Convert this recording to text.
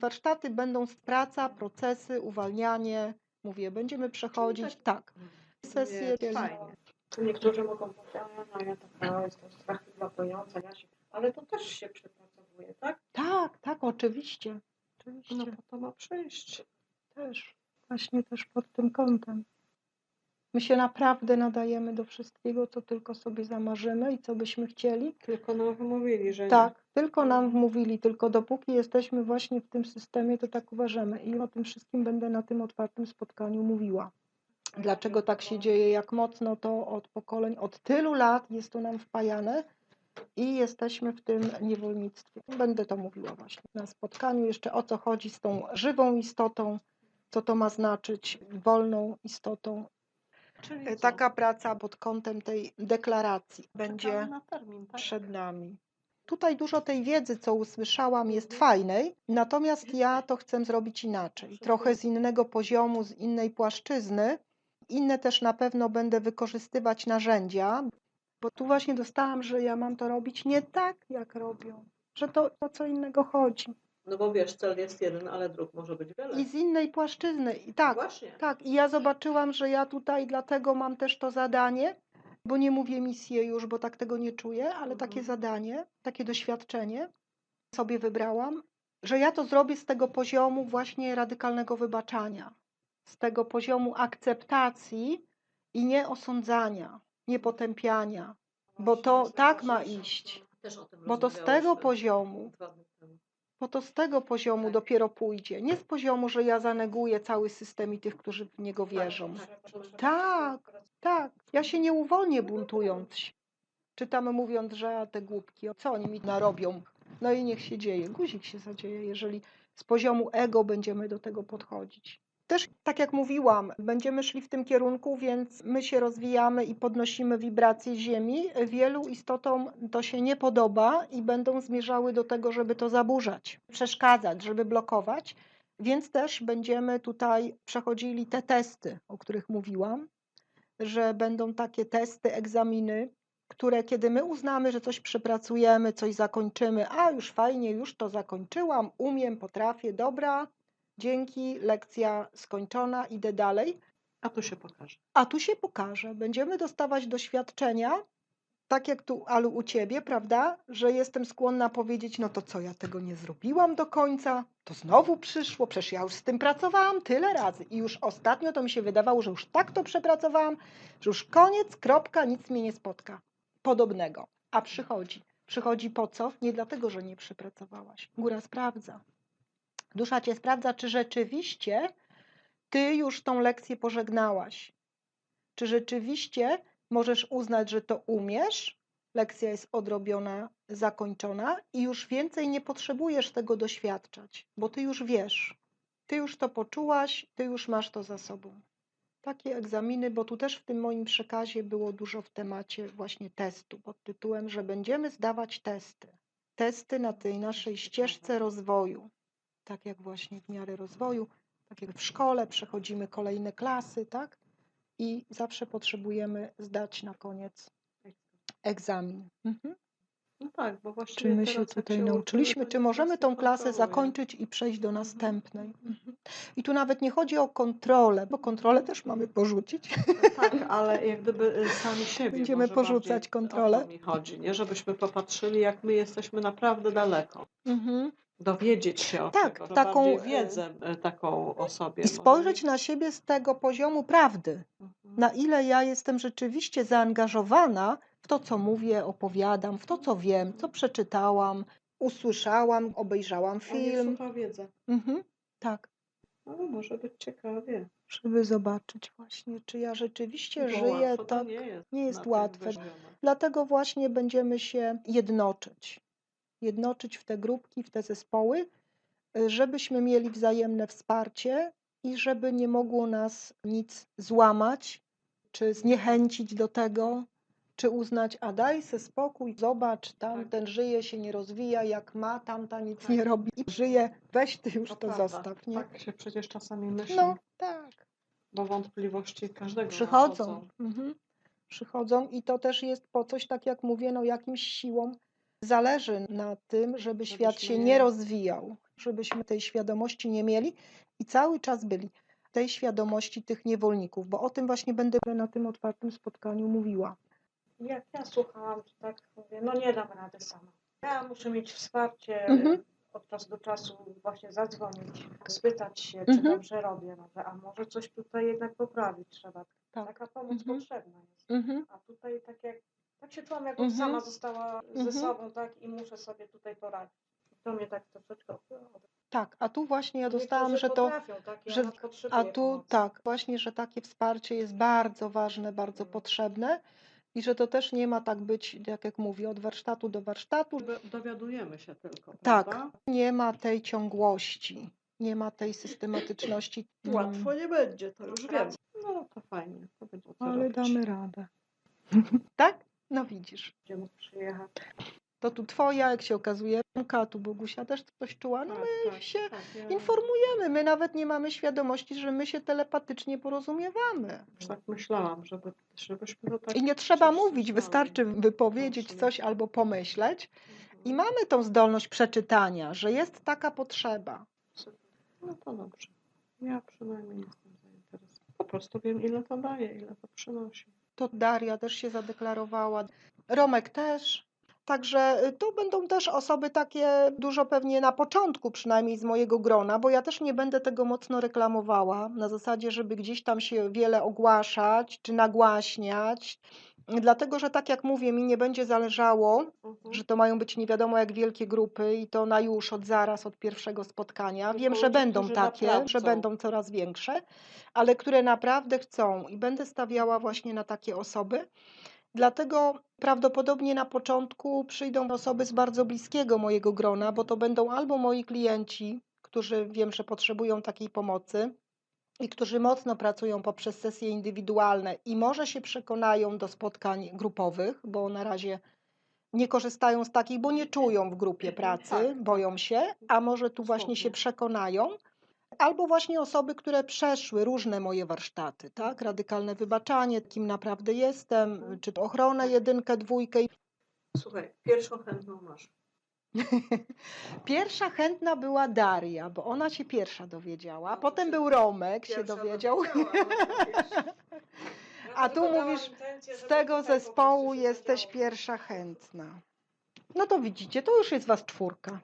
Warsztaty będą praca, procesy, uwalnianie. Mówię, będziemy przechodzić, tak. Sesje. Jest fajnie. Niektórzy mogą powiedzieć, a no ja taka jestem strachliwa, bojąca, ja się... ale to też się przepracowuje, tak? Tak, tak, oczywiście. Oczywiście. No to ma przyjść. Też, właśnie też pod tym kątem. My się naprawdę nadajemy do wszystkiego, co tylko sobie zamarzymy i co byśmy chcieli. Tylko nam wymówili, że nie. Tak, tylko nam mówili, tylko dopóki jesteśmy właśnie w tym systemie, to tak uważamy. I o tym wszystkim będę na tym otwartym spotkaniu mówiła. Dlaczego tak się dzieje, jak mocno to od pokoleń, od tylu lat jest to nam wpajane i jesteśmy w tym niewolnictwie. Będę to mówiła właśnie na spotkaniu, jeszcze o co chodzi z tą żywą istotą, co to ma znaczyć, wolną istotą. Czyli E, co? Taka praca pod kątem tej deklaracji będzie termin, tak? przed nami. Tutaj dużo tej wiedzy, co usłyszałam, jest fajnej, natomiast ja to chcę zrobić inaczej. Trochę z innego poziomu, z innej płaszczyzny. Inne też na pewno będę wykorzystywać narzędzia, bo tu właśnie dostałam, że ja mam to robić nie tak, jak robią, że to o co innego chodzi. No bo wiesz, cel jest jeden, ale dróg może być wiele. I z innej płaszczyzny. I tak, Właśnie. tak, i ja zobaczyłam, że ja tutaj dlatego mam też to zadanie, bo nie mówię misję już, bo tak tego nie czuję, ale takie Mhm. zadanie, takie doświadczenie sobie wybrałam, że ja to zrobię z tego poziomu właśnie radykalnego wybaczania, z tego poziomu akceptacji i nie osądzania, nie potępiania, bo to tak ma iść, bo to z tego poziomu. Bo to z tego poziomu Tak. dopiero pójdzie. Nie z poziomu, że ja zaneguję cały system i tych, którzy w niego wierzą. Tak, tak. Ja się nie uwolnię buntując się. Czy tam mówiąc, że te głupki, co oni mi narobią? No i niech się dzieje. Guzik się zadzieje, jeżeli z poziomu ego będziemy do tego podchodzić. Też, tak jak mówiłam, będziemy szli w tym kierunku, więc my się rozwijamy i podnosimy wibracje Ziemi. Wielu istotom to się nie podoba i będą zmierzały do tego, żeby to zaburzać, przeszkadzać, żeby blokować. Więc też będziemy tutaj przechodzili te testy, o których mówiłam, że będą takie testy, egzaminy, które kiedy my uznamy, że coś przepracujemy, coś zakończymy, a już fajnie, już to zakończyłam, umiem, potrafię, dobra, dzięki, lekcja skończona, idę dalej. A tu się pokaże. A tu się pokaże, będziemy dostawać doświadczenia, tak jak tu, Alu, u ciebie, prawda, że jestem skłonna powiedzieć, no to co, ja tego nie zrobiłam do końca, to znowu przyszło, przecież ja już z tym pracowałam tyle razy i już ostatnio to mi się wydawało, że już tak to przepracowałam, że już koniec, kropka, nic mnie nie spotka. Podobnego. A przychodzi. Przychodzi po co? Nie dlatego, że nie przepracowałaś. Góra sprawdza. Dusza cię sprawdza, czy rzeczywiście ty już tą lekcję pożegnałaś. Czy rzeczywiście możesz uznać, że to umiesz? Lekcja jest odrobiona, zakończona i już więcej nie potrzebujesz tego doświadczać, bo ty już wiesz. Ty już to poczułaś, ty już masz to za sobą. Takie egzaminy, bo tu też w tym moim przekazie było dużo w temacie właśnie testu, pod tytułem, że będziemy zdawać testy. Testy na tej naszej ścieżce rozwoju. Tak jak właśnie w miarę rozwoju, tak jak w szkole przechodzimy kolejne klasy, tak? I zawsze potrzebujemy zdać na koniec egzamin. Mhm. No tak, bo właściwie Czy my się tutaj nauczyliśmy, czy możemy tą klasę zakończyć i przejść do Mhm. następnej? Mhm. I tu nawet nie chodzi o kontrolę, bo kontrolę też mamy porzucić. Tak, ale jak gdyby y, sami siebie. Będziemy porzucać kontrolę. O to mi chodzi, nie? Żebyśmy popatrzyli, jak my jesteśmy naprawdę daleko. Mhm. Dowiedzieć się o Tak, tego, taką, e, wiedzę y, taką o sobie. I spojrzeć na siebie z tego poziomu prawdy. Mhm. Na ile ja jestem rzeczywiście zaangażowana w to, co mówię, opowiadam, w to, co wiem, co przeczytałam, usłyszałam, obejrzałam film. sucha wiedza. Mhm. Tak. No, może być ciekawie. żeby zobaczyć właśnie, czy ja rzeczywiście Bo żyję to tak. nie jest, nie jest łatwe. Dlatego właśnie będziemy się jednoczyć. Jednoczyć w te grupki, w te zespoły, y, żebyśmy mieli wzajemne wsparcie i żeby nie mogło nas nic złamać, czy zniechęcić do tego, czy uznać, a daj se spokój, zobacz, tamten żyje, się nie rozwija, jak ma, tamta nic Tak. nie robi i żyje, weź ty już to, prawda. zostaw, nie? Tak się przecież czasami myśli, No, tak. bo wątpliwości każdego Przychodzą. Mhm. Przychodzą i to też jest po coś, tak jak mówię, no jakimś siłom zależy na tym, żeby świat się nie rozwijał, żebyśmy tej świadomości nie mieli i cały czas byli tej świadomości tych niewolników, bo o tym właśnie będę na tym otwartym spotkaniu mówiła. Jak ja słuchałam, to tak mówię, no nie dam rady sama. Ja muszę mieć wsparcie Mhm. od czasu do czasu, właśnie zadzwonić, spytać się, czy Mhm. dobrze robię, może, a może coś tutaj jednak poprawić trzeba. Tak. Taka pomoc Mhm. potrzebna jest. Mhm. A tutaj tak jak, tak się czułam, jakbym Mhm. sama została ze Mhm. sobą, tak, i muszę sobie tutaj poradzić. To mnie tak troszeczkę. Tak, a tu właśnie ja dostałam, że to, tak, ja że- a tu pomocy. tak, właśnie, że takie wsparcie jest bardzo ważne, bardzo Mhm. potrzebne i że to też nie ma tak być, jak jak mówię, od warsztatu do warsztatu, Do- Dowiadujemy się tylko, Tak. prawda? nie ma tej ciągłości, nie ma tej systematyczności. Łatwo nie będzie, to już wiem. No to fajnie, to będzie ale robić. damy radę. tak? No widzisz. Mógł przyjechać. To tu twoja, jak się okazuje, Remka, tu Bogusia też coś czuła. No Tak, my tak, się tak, informujemy, my nawet nie mamy świadomości, że my się telepatycznie porozumiewamy. już tak myślałam, żeby, żebyśmy to tak... I nie trzeba mówić, wystarczy wypowiedzieć coś albo pomyśleć. Mhm. I mamy tą zdolność przeczytania, że jest taka potrzeba. No to dobrze. Ja przynajmniej jestem zainteresowana. Po prostu wiem, ile to daje, ile to przynosi. To Daria też się zadeklarowała, Romek też. Także y, to będą też osoby takie dużo pewnie na początku przynajmniej z mojego grona, bo ja też nie będę tego mocno reklamowała na zasadzie, żeby gdzieś tam się wiele ogłaszać czy nagłaśniać. Dlatego, że tak jak mówię, mi nie będzie zależało, Mhm. że to mają być nie wiadomo jak wielkie grupy i to na już, od zaraz, od pierwszego spotkania. Wiem, że będą takie, że będą coraz większe, ale które naprawdę chcą i będę stawiała właśnie na takie osoby. Dlatego prawdopodobnie na początku przyjdą osoby z bardzo bliskiego mojego grona, bo to będą albo moi klienci, którzy wiem, że potrzebują takiej pomocy i którzy mocno pracują poprzez sesje indywidualne i może się przekonają do spotkań grupowych, bo na razie nie korzystają z takich, bo nie czują w grupie pracy, Tak, boją się, a może tu właśnie się przekonają. Albo właśnie osoby, które przeszły różne moje warsztaty, tak? Radykalne wybaczanie, kim naprawdę jestem, czy to ochronę jedynkę, dwójkę. Słuchaj, pierwszą chętną masz. Pierwsza chętna była Daria, bo ona się pierwsza dowiedziała. No Potem był Romek, się dowiedział. no. Ja A tu mówisz, Z tego zespołu jesteś pierwsza chętna. No to widzicie, to już jest was czwórka.